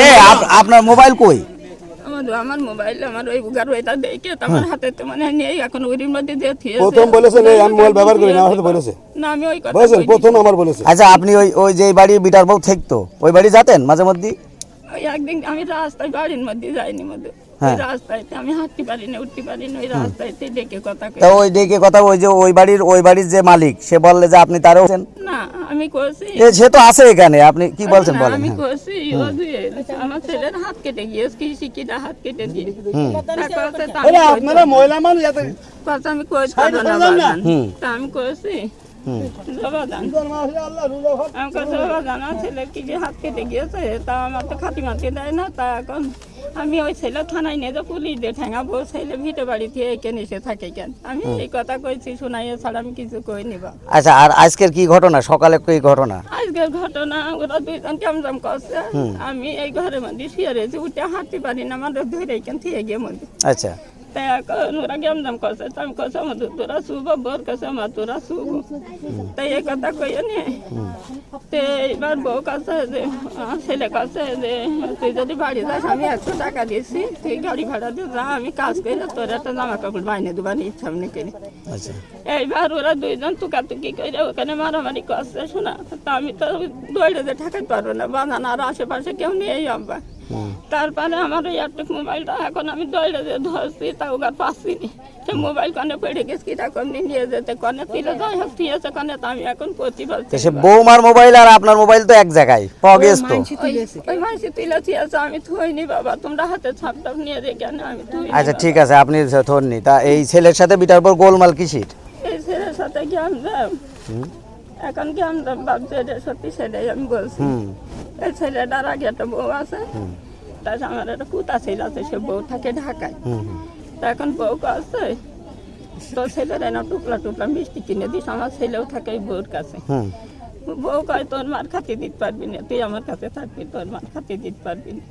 এ আপনার মোবাইল কই? আমার আমার মোবাইল আমার ওই উগার ওইটা দেখে আমার হাতে তো মানে নেই এখন ওরির মধ্যে দিয়ে থিয়েছে। প্রথম বলেছেন এই আমি মোবাইল ব্যবহার করি না আমার বলেছে। না আমি ওই কথা বলেছেন প্রথম আমার বলেছে। আচ্ছা আপনি ওই ওই যে বাড়ি বিটার বউ থাকতো ওই বাড়ি যেতেন মাঝে মধ্যে? ওই একদিন আমি রাস্তায় বাড়ির মধ্যে যাইনি মধ্যে হ্যাঁ। আমি হাঁটতে পারি না উঠতে পারি না ওই রাস্তায় ডেকে কথা তা ওই ডেকে কথা ওই যে ওই বাড়ির ওই বাড়ির যে মালিক সে বললে যে আপনি তারও আমি করছি। এ সে তো আছে এখানে আপনি কি বলছেন বলেন। আমি। করছি আমার ছেলের হাত কেটে গিয়েছে কি শিকিটা হাত কেটে দিয়ে তা কইছে তা আমি আপনারা মহিলা মানুষ এত কথা আমি কই না? তা আমি করছি। হুম। বাজান আমি কাছে জানা ছেলে কি যে হাত কেটে গিয়েছে তা আমার তো খাতি মাতি দেয় না তা এখন আমি ওই ছেলে থানায় নিয়ে যে পুলিশ দিয়ে ঠেঙাবো ছেলে ভিটে বাড়ি থেকে নিচে থাকে কেন? আমি এই কথা কইছি শোনাই ছাড়া আমি কিছু কই নিব। আচ্ছা আর আজকের কি ঘটনা? সকালে কি ঘটনা? আজকের ঘটনা ওরা দুইজন কেমন করছে। আমি এই ঘরে মধ্যে শুয়ে রয়েছি উঠে হাঁটতে পারি না আমাদের ধরে কেন থেকে গিয়ে মধ্যে আচ্ছা। ওরা কেমন করছে তো আমি কছে আমার তোরা শুভ বোর কাছে আমার তোরা শুভ। তাই এই কথা কইয়ে নে? তো এবার বউ কাছে যে ছেলে কাছে যে তুই যদি বাড়ি যাস আমি একশো টাকা দিয়েছি তুই গাড়ি ভাড়া দিয়ে যা আমি কাজ করে তোর একটা জামা কাপড় বাইনে দেবার ইচ্ছা আমি আচ্ছা। এইবার ওরা দুইজন তুকাতুকি করে ওখানে মারামারি করছে শোনা? তা আমি তো দৌড়ে যে ঠেকাতে পারব না বাজান আর আশেপাশে কেউ নেই আব্বা। তারপরে আমার ওই একটা মোবাইলটা এখন আমি দৌড়ে যে ধরছি তা ওকে পাচ্ছি সে মোবাইল কনে পড়ে গেছে কিটা কনে নিয়ে যেতে কনে তুলে যাই হোক কনে তো আমি এখন করতে পারছি সে বৌমার মোবাইল আর আপনার মোবাইল তো এক জায়গায় পাওয়া গেছে তো। ওই- মাসি তুলে আমি থইনি বাবা তোমরা হাতে ছাপ টাপ নিয়ে রেখে না আমি থই আচ্ছা ঠিক আছে আপনি ধরনি। তা এই ছেলের সাথে বিটার পর গোলমাল কিসির? এই ছেলের সাথে কি এখন কি আমরা ভাবছি এটা সত্যি সেটাই আমি বলছি। এই ছেলেটার আগে একটা বউ আছে। তার আমার একটা কুতা ছেলে আছে সে বউ থাকে ঢাকায়। তা এখন বউ আছে তো ছেলের এনে টুকলা টুকলা মিষ্টি কিনে দিস আমার ছেলেও থাকে ওই বউর কাছে। বউ কয় তোর মার খাতে দিতে পারবি না তুই আমার কাছে থাকবি তোর মার খাতে দিতে পারবি না।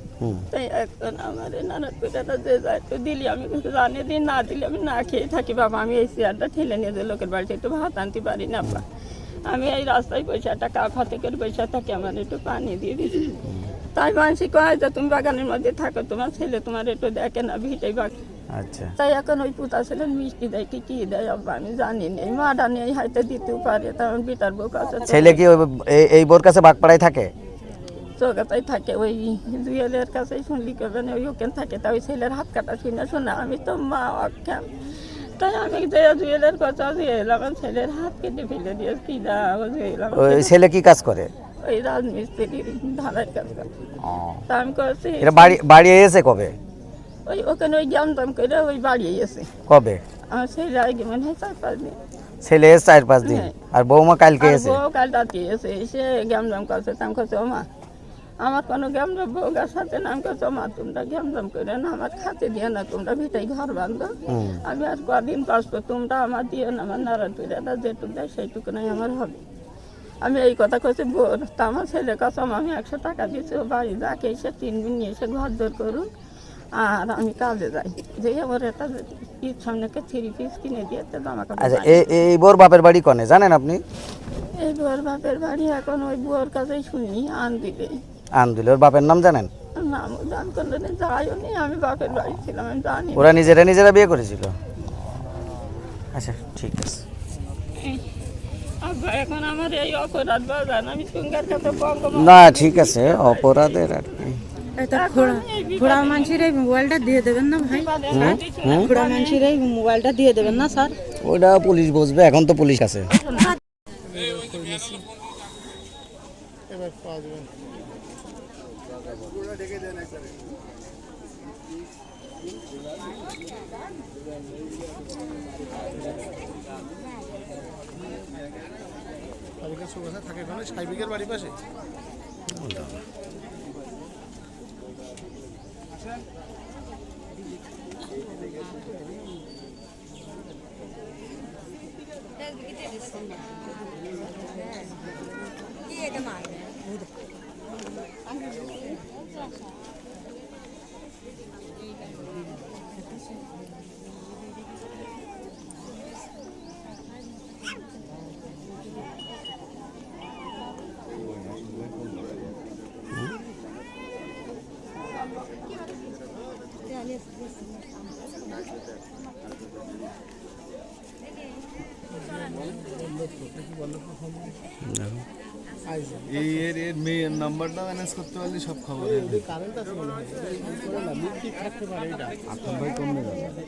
তাই এখন আমার এই নানার পিঠাটা যে যায় তো দিলি আমি জানি দিই না দিলে আমি না খেয়ে থাকি বাবা আমি এই চেয়ারটা ঠেলে নিয়ে যে লোকের বাড়িতে একটু ভাত আনতে পারি না বা। আমি এই রাস্তায় কাপ হাতে করে বসে থাকি আমার একটু পানি দিয়ে দিচ্ছি তাই মানসি কয় যে তুমি বাগানের মধ্যে থাকো তোমার ছেলে তোমার একটু দেখে না ভিটাই বাগ আচ্ছা। তাই এখন ওই পুতা ছেলে মিষ্টি দেয় কি কি দেয় আব্বা আমি জানি না। এই মাটা নিয়ে হয়তো দিতেও পারে তেমন বিটার আছে তো ছেলে কি এই- বোর কাছে বাগপাড়ায় থাকে? চৌকাতাই থাকে ওই জুয়েলের কাছেই শুনলি করবে না ওই ওখানে থাকে তা ওই ছেলের হাত কাটা শুনে শোনা আমি তো মা অক্ষম। তাই আমি জুয়েলের কথা ছেলের হাত কেটে ফেলে দিয়ে ওই ছেলে- কি কাজ করে? ওই রাজমিস্ত্রি কাজ করে। তা আমি করছি এটা বাড়ি বাড়ি এসে কবে? ওই ওখানে ওই জ্ঞান দাম করে ওই বাড়ি এসে। কবে? আমার ছেলে আগে মনে হয় চার পাঁচ দিন। ছেলে এসে চার পাঁচ দিন। হ্যাঁ। আর বৌমা কালকে এসে? বউ কাল রাতে এসে এসে করছে তা আমি করছে ওমা আমার কোনো দাম বউগার সাথে নাম করছে মা তোমরা দাম করে না আমার খাতে দিয়ে না তোমরা ভিটাই ঘর বাঁধো আমি আর কদিন বাঁচবো তোমরা আমার দিয়ে না আমার নারায়ণ পিড়াটা যেটুকু দেয় সেইটুকু নাই আমার হবে। আমি এই কথা করছি বোর তা আমার ছেলে কসম আমি একশো টাকা দিয়েছি ও বাড়ি যাকে এসে তিন দিন নিয়ে এসে ঘর দর করুন আর আমি কাজে যাই। যে আমার একটা ঈদ সামনেকে থ্রি পিস কিনে দিয়ে জামা কাপড় আচ্ছা এই এই বোর বাপের বাড়ি কনে জানেন আপনি? এই বুয়ার বাপের বাড়ি এখন ওই বোর কাছেই শুনি আন দিলে আন্দুল ওর বাপের নাম জানেন। ওরা নিজেরা নিজেরা বিয়ে করেছিল? আচ্ছা ঠিক আছে। না ঠিক আছে অপরাধের আর কি। ঘোড়া ঘোড়া মানুষের এই মোবাইলটা দিয়ে দেবেন না ভাই? ঘোড়া মানুষের এই মোবাইলটা দিয়ে দেবেন না স্যার? ওটা পুলিশ বসবে এখন তো পুলিশ আছে। ব্যাগ পাওয়া যাবে থাকে ওখানে সাইবিকের বাড়ির পাশে Gidelim. Gidelim. Gidelim. Gidelim. Yeah, let's listen. এই এর এর মেয়ের নাম্বারটা ম্যানেজ করতে পারলে সব খবর। আপনার ভাই কমে যাবে।